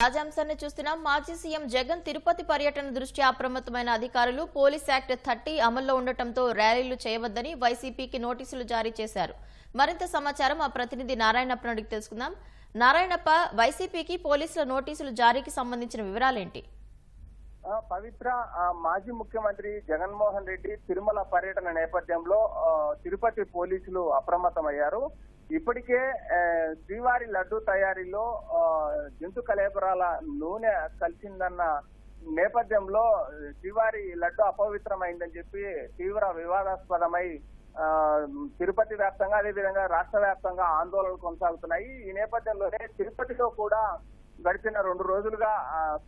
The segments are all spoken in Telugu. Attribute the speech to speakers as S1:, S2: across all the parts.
S1: తాజాంశాన్ని చూస్తున్నాం మాజీ సీఎం జగన్ తిరుపతి పర్యటన దృష్ట్యా అప్రమత్తమైన అధికారులు పోలీస్ యాక్ట్ థర్టీ అమల్లో ఉండటంతో ర్యాలీలు చేయవద్దని వైసీపీకి నోటీసులు జారీ చేశారు. మరింత సమాచారం మా ప్రతినిధి నారాయణప్ప నుండి తెలుసుకుందాం. నారాయణప్ప వైసీపీకి పోలీసుల నోటీసులు జారీకి సంబంధించిన వివరాలేంటి?
S2: పవిత్ర ఆ, మాజీ ముఖ్యమంత్రి జగన్మోహన్ రెడ్డి తిరుమల పర్యటన నేపథ్యంలో తిరుపతి పోలీసులు అప్రమత్తమయ్యారు. ఇప్పటికే శ్రీవారి లడ్డు తయారీలో జంతు కలేబరాల నూనె కలిసిందన్న నేపథ్యంలో శ్రీవారి లడ్డు అపవిత్రమైందని చెప్పి తీవ్ర వివాదాస్పదమై తిరుపతి వ్యాప్తంగా అదేవిధంగా రాష్ట్ర వ్యాప్తంగా ఆందోళనలు కొనసాగుతున్నాయి. ఈ నేపథ్యంలోనే తిరుపతిలో కూడా గడిచిన రెండు రోజులుగా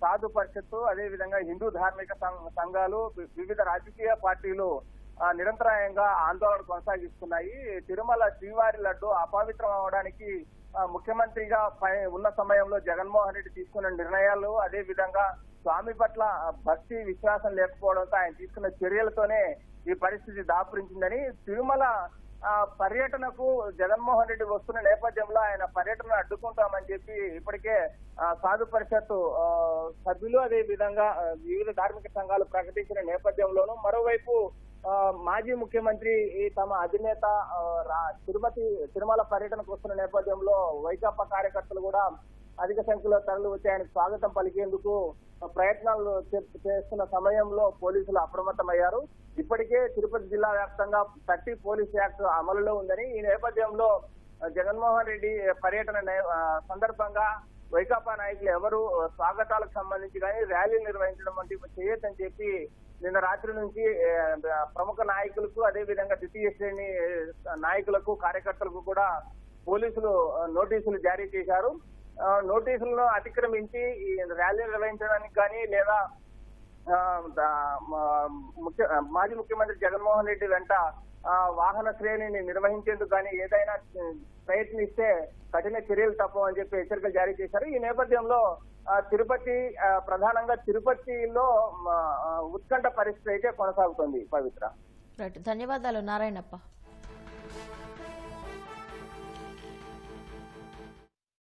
S2: సాధు పరిషత్తు అదేవిధంగా హిందూ ధార్మిక సం- సంఘాలు వివిధ రాజకీయ పార్టీలు నిరంతరాయంగా ఆందోళన కొనసాగిస్తున్నాయి. తిరుమల శ్రీవారి లడ్డు అపవిత్రం అవడానికి ముఖ్యమంత్రిగా పై- ఉన్న సమయంలో జగన్మోహన్ రెడ్డి తీసుకున్న నిర్ణయాలు అదే విధంగా స్వామి పట్ల భక్తి విశ్వాసం లేకపోవడంతో ఆయన తీసుకున్న చర్యలతోనే ఈ పరిస్థితి దాపురించిందని తిరుమల పర్యటనకు జగన్మోహన్ రెడ్డి వస్తున్న నేపథ్యంలో ఆయన పర్యటన అడ్డుకుంటామని చెప్పి ఇప్పటికే సాధు పరిషత్తు సభ్యులు అదే విధంగా వివిధ ధార్మిక సంఘాలు ప్రకటించిన నేపథ్యంలోనూ మరోవైపు మాజీ ముఖ్యమంత్రి ఈ తమ అధినేత రా- తిరుపతి తిరుమల పర్యటనకు వస్తున్న నేపథ్యంలో వైకాపా కార్యకర్తలు కూడా అధిక సంఖ్యలో తరలి వచ్చి ఆయనకు స్వాగతం పలికేందుకు ప్రయత్నాలు చే- చేస్తున్న సమయంలో పోలీసులు అప్రమత్తమయ్యారు. ఇప్పటికే తిరుపతి జిల్లా వ్యాప్తంగా థర్టీ పోలీస్ యాక్ట్ అమలులో ఉందని ఈ నేపథ్యంలో జగన్మోహన్ రెడ్డి పర్యటన సందర్భంగా వైకాపా నాయకులు ఎవరు స్వాగతాలకు సంబంధించి కానీ ర్యాలీలు నిర్వహించడం వంటివి చేయొద్దని చెప్పి నిన్న రాత్రి నుంచి ప్రముఖ నాయకులకు అదే విధంగా ద్వితీయ శ్రేణి నాయకులకు కార్యకర్తలకు కూడా పోలీసులు నోటీసులు జారీ చేశారు. నోటీసులను అతిక్రమించి ఈ ర్యాలీ నిర్వహించడానికి కానీ లేదా ముఖ్య మాజీ ముఖ్యమంత్రి జగన్మోహన్ రెడ్డి వెంట వాహన శ్రేణిని నిర్వహించేందుకు కానీ ఏదైనా ప్రయత్నిస్తే కఠిన చర్యలు తప్పవని చెప్పి హెచ్చరికలు జారీ చేశారు. ఈ నేపథ్యంలో ఆ, తిరుపతి ప్రధానంగా తిరుపతిలో ఉత్కంఠ పరిస్థితి అయితే కొనసాగుతుంది పవిత్ర.
S1: ధన్యవాదాలు నారాయణప్ప.